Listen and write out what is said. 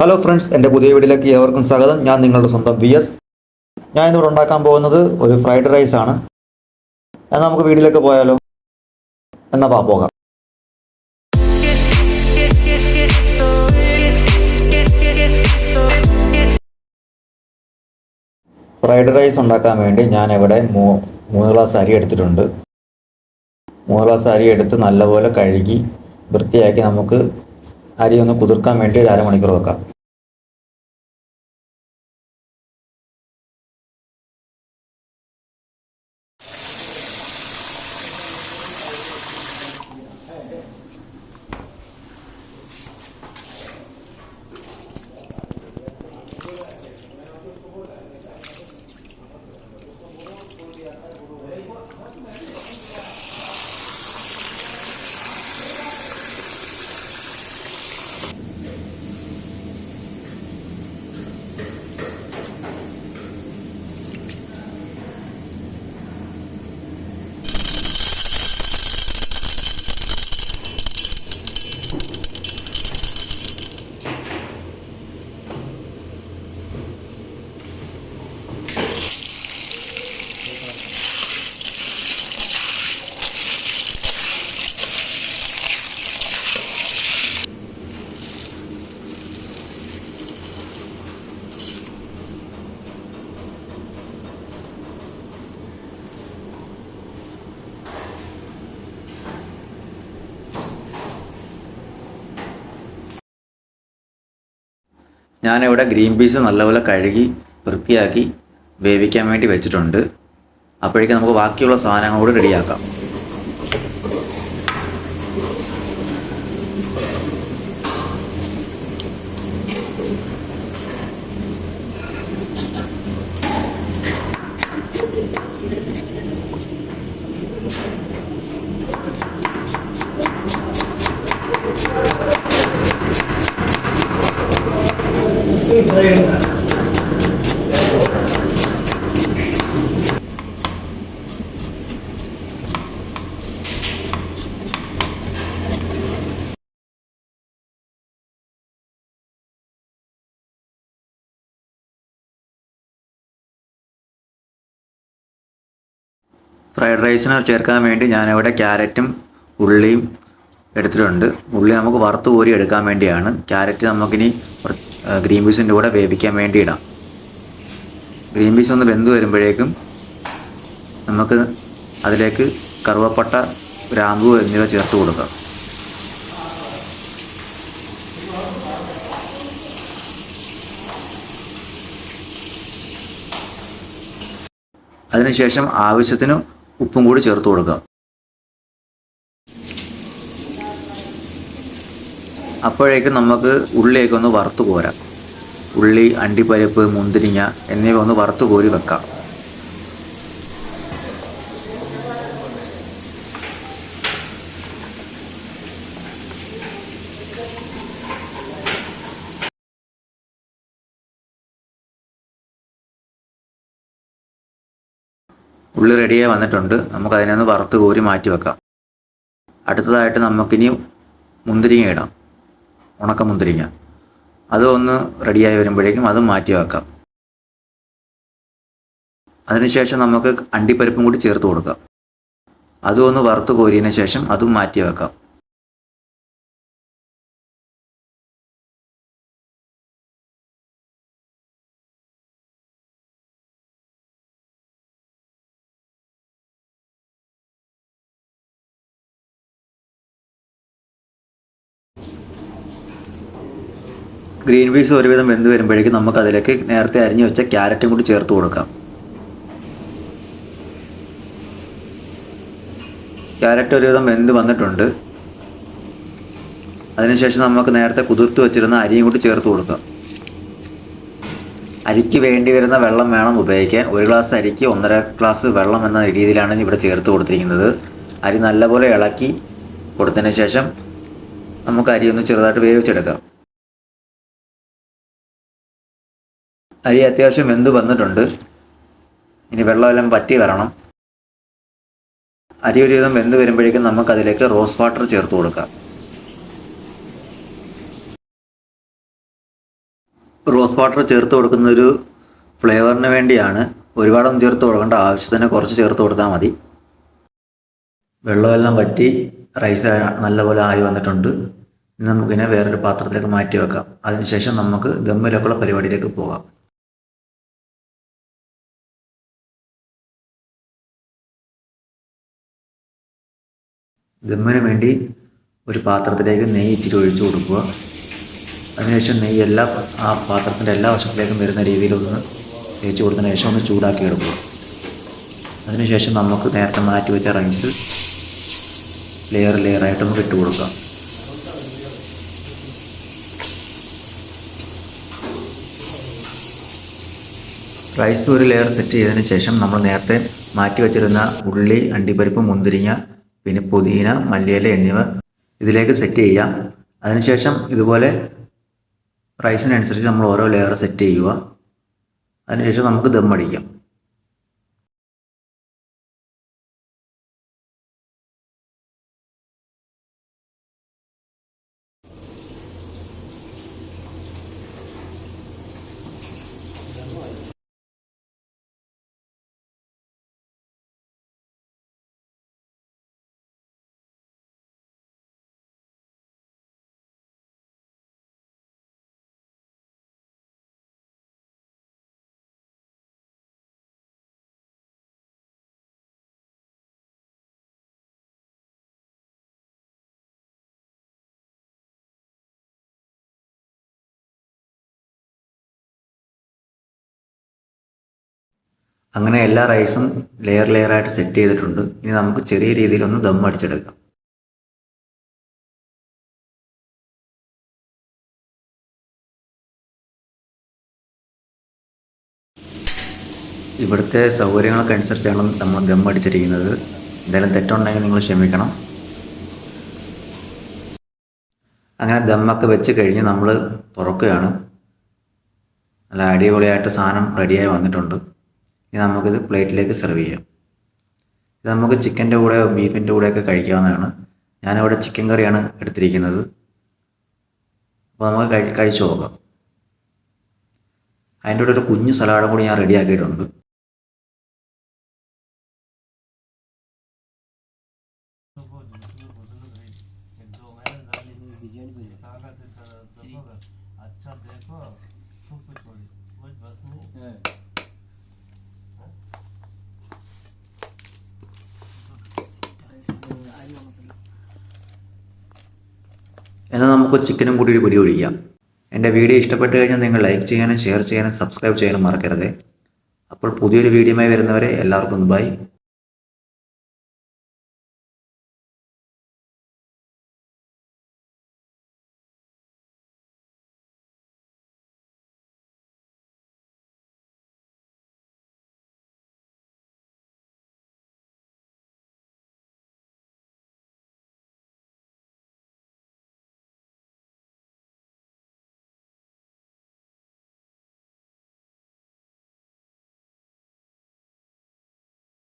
Hello friends എന്റെ പുതിയ വീഡിയോയിലേക്ക് ഏവർക്കും സ്വാഗതം. ഞാൻ നിങ്ങളുടെ സ്വന്തം വി എസ് ഞാൻ ഇന്നിവിടെ ഉണ്ടാക്കാൻ പോകുന്നത് ഒരു ഫ്രൈഡ് റൈസ് ആണ്. എന്നാൽ നമുക്ക് വീട്ടിലേക്ക് പോയാലോ? എന്നാൽ പാ പോകാം. ഫ്രൈഡ് റൈസ് ഉണ്ടാക്കാൻ വേണ്ടി ഞാൻ ഇവിടെ മൂ മൂന്ന് ഗ്ലാസ് അരി എടുത്തിട്ടുണ്ട്. മൂന്ന് ഗ്ലാസ് അരി എടുത്ത് നല്ലപോലെ കഴുകി വൃത്തിയാക്കി നമുക്ക് അരി ഒന്ന് കുതിർക്കാൻ വേണ്ടി ഒരു അരമണിക്കൂർ വെക്കാം. ഞാനിവിടെ ഗ്രീൻ പീസ് നല്ലപോലെ കഴുകി വൃത്തിയാക്കി വേവിക്കാൻ വേണ്ടി വെച്ചിട്ടുണ്ട്. അപ്പോഴേക്കും നമുക്ക് ബാക്കിയുള്ള സാധനങ്ങളോട് കൂടി റെഡിയാക്കാം ഫ്രൈഡ് റൈസിന് ചേർക്കാൻ വേണ്ടി ഞാനിവിടെ ക്യാരറ്റും ഉള്ളിയും എടുത്തിട്ടുണ്ട്. ഉള്ളി നമുക്ക് വറുത്ത് കോരി എടുക്കാൻ വേണ്ടിയാണ്. ക്യാരറ്റ് നമുക്കിനി കുറച്ച് ഗ്രീൻ പീസിന്റെ കൂടെ വേവിക്കാൻ വേണ്ടി ഇടാം. ഗ്രീൻ പീസ് ഒന്ന് വെന്ത് വരുമ്പോഴേക്കും നമുക്ക് അതിലേക്ക് കറുവപ്പട്ട ഗ്രാമ്പു എന്നിവ ചേർത്ത് കൊടുക്കാം. അതിനുശേഷം ആവശ്യത്തിന് ഉപ്പും കൂടി ചേർത്ത് കൊടുക്കുക അപ്പോഴേക്കും നമുക്ക് ഉള്ളിയൊക്കെ ഒന്ന് വറുത്ത് കോരാം. ഉള്ളി അണ്ടിപ്പരിപ്പ് മുന്തിരിങ്ങ എന്നിവ ഒന്ന് വറുത്ത് കോരി വെക്കാം. ഉള്ളി റെഡിയായി വന്നിട്ടുണ്ട്. നമുക്ക് ഒന്ന് വറുത്ത് കോരി മാറ്റി വെക്കാം. അടുത്തതായിട്ട് നമുക്കിനി മുന്തിരിങ്ങ ഇടാം. ഉണക്ക മുന്തിരിങ്ങ അതും ഒന്ന് റെഡിയായി വരുമ്പോഴേക്കും അതും മാറ്റി വെക്കാം. അതിനുശേഷം നമുക്ക് അണ്ടിപ്പരിപ്പും കൂടി ചേർത്ത് കൊടുക്കാം. അതും ഒന്ന് വറുത്ത് കോരിയതിന് ശേഷം അതും മാറ്റി വെക്കാം. ഗ്രീൻ പീസ് ഒരുവിധം വെന്ത് വരുമ്പോഴേക്കും നമുക്ക് അതിലേക്ക് നേരത്തെ അരിഞ്ഞു വെച്ച ക്യാരറ്റും കൂടി ചേർത്ത് കൊടുക്കാം. ക്യാരറ്റ് ഒരുവിധം വെന്ത് വന്നിട്ടുണ്ട്. അതിനുശേഷം നമുക്ക് നേരത്തെ കുതിർത്ത് വെച്ചിരുന്ന അരിയും കൂടി ചേർത്ത് കൊടുക്കാം. അരിക്ക് വേണ്ടി വരുന്ന വെള്ളം വേണം ഉപയോഗിക്കാൻ. ഒരു ഗ്ലാസ് അരിക്ക് ഒന്നര ഗ്ലാസ് വെള്ളം എന്ന രീതിയിലാണ് ഇവിടെ ചേർത്ത് കൊടുത്തിരിക്കുന്നത്. അരി നല്ലപോലെ ഇളക്കി കൊടുത്തതിന് ശേഷം നമുക്ക് അരി ഒന്ന് ചെറുതായിട്ട് വേവിച്ചെടുക്കാം. അരി അത്യാവശ്യം വെന്ത് വന്നിട്ടുണ്ട്. ഇനി വെള്ളമെല്ലാം പറ്റി വരണം. അരി ഒരുവിധം വെന്ത് വരുമ്പോഴേക്കും നമുക്ക് അതിലേക്ക് റോസ് വാട്ടർ ചേർത്ത് കൊടുക്കാം. റോസ് വാട്ടർ ചേർത്ത് കൊടുക്കുന്നൊരു ഫ്ലേവറിന് വേണ്ടിയാണ് ഒരുപാടൊന്നും ചേർത്ത് കൊടുക്കേണ്ട ആവശ്യത്തിന് കുറച്ച് ചേർത്ത് കൊടുത്താൽ മതി. വെള്ളമെല്ലാം പറ്റി റൈസ് നല്ലപോലെ ആയി വന്നിട്ടുണ്ട്. ഇനി നമുക്കിതിനെ വേറൊരു പാത്രത്തിലേക്ക് മാറ്റി വെക്കാം. അതിനുശേഷം നമുക്ക് ദമ്മിലൊക്കെയുള്ള പരിപാടിയിലേക്ക് പോകാം. ദമ്മിന് വേണ്ടി ഒരു പാത്രത്തിലേക്ക് നെയ്യ് ഇച്ചിരി ഒഴിച്ചു കൊടുക്കുക. അതിനുശേഷം നെയ്യ് എല്ലാ ആ പാത്രത്തിന്റെ എല്ലാ വശത്തിലേക്കും വരുന്ന രീതിയിലൊന്ന് തേച്ച് കൊടുത്തതിന് ശേഷം ഒന്ന് ചൂടാക്കി എടുക്കുക. അതിനുശേഷം നമുക്ക് നേരത്തെ മാറ്റി വെച്ച റൈസ് ലെയർ ലെയറായിട്ട് നമുക്ക് ഇട്ട് കൊടുക്കാം. റൈസ് ഒരു ലെയർ സെറ്റ് ചെയ്തതിന് ശേഷം നമ്മൾ നേരത്തെ മാറ്റി വെച്ചിരുന്ന ഉള്ളി അണ്ടിപ്പരിപ്പ് മുന്തിരിങ്ങ പിന്നെ പുതിന മല്ലിയില എന്നിവ ഇതിലേക്ക് സെറ്റ് ചെയ്യാം. അതിനുശേഷം ഇതുപോലെ റൈസിനനുസരിച്ച് നമ്മൾ ഓരോ ലെയർ സെറ്റ് ചെയ്യുക. അതിനുശേഷം നമുക്ക് ദം അടിക്കാം. അങ്ങനെ എല്ലാ റൈസും ലെയർ ലെയറായിട്ട് സെറ്റ് ചെയ്തിട്ടുണ്ട്. ഇനി നമുക്ക് ചെറിയ രീതിയിൽ ഒന്ന് ദം അടിച്ചെടുക്കാം. ഇവിടുത്തെ സൗകര്യങ്ങളൊക്കെ അനുസരിച്ചാണ് നമ്മൾ ദം അടിച്ചിരിക്കുന്നത്. എന്തായാലും തെറ്റുണ്ടെങ്കിൽ നിങ്ങൾ ക്ഷമിക്കണം. അങ്ങനെ ദമ്മൊക്കെ വെച്ച് കഴിഞ്ഞ് നമ്മൾ തുറക്കുകയാണ്. നല്ല അടിപൊളിയായിട്ട് സാധനം റെഡിയായി വന്നിട്ടുണ്ട്. ഇനി നമുക്കിത് പ്ലേറ്റിലേക്ക് സെർവ് ചെയ്യാം ഇത് നമുക്ക് ചിക്കൻ്റെ കൂടെ ബീഫിൻ്റെ കൂടെയൊക്കെ കഴിക്കാവുന്നതാണ് ഞാനിവിടെ ചിക്കൻ കറിയാണ് എടുത്തിരിക്കുന്നത് അപ്പോൾ നമുക്ക് കഴി കഴിച്ചു നോക്കാം അതിൻ്റെ കൂടെ ഒരു കുഞ്ഞു സലാഡും കൂടി ഞാൻ റെഡിയാക്കിയിട്ടുണ്ട് अच्छा देखो खूब कुछ बोली कुछ बस नहीं നമുക്ക് ചിക്കനും കൂടി ഒരു പിടി ഒഴിക്കാം എന്റെ വീഡിയോ ഇഷ്ടപ്പെട്ട് കഴിഞ്ഞാൽ നിങ്ങൾ ലൈക്ക് ചെയ്യാനും ഷെയർ ചെയ്യാനും സബ്സ്ക്രൈബ് ചെയ്യാനും മറക്കരുത്. അപ്പോൾ പുതിയൊരു വീഡിയോയുമായി വരുന്നവരെ എല്ലാവർക്കും ബൈ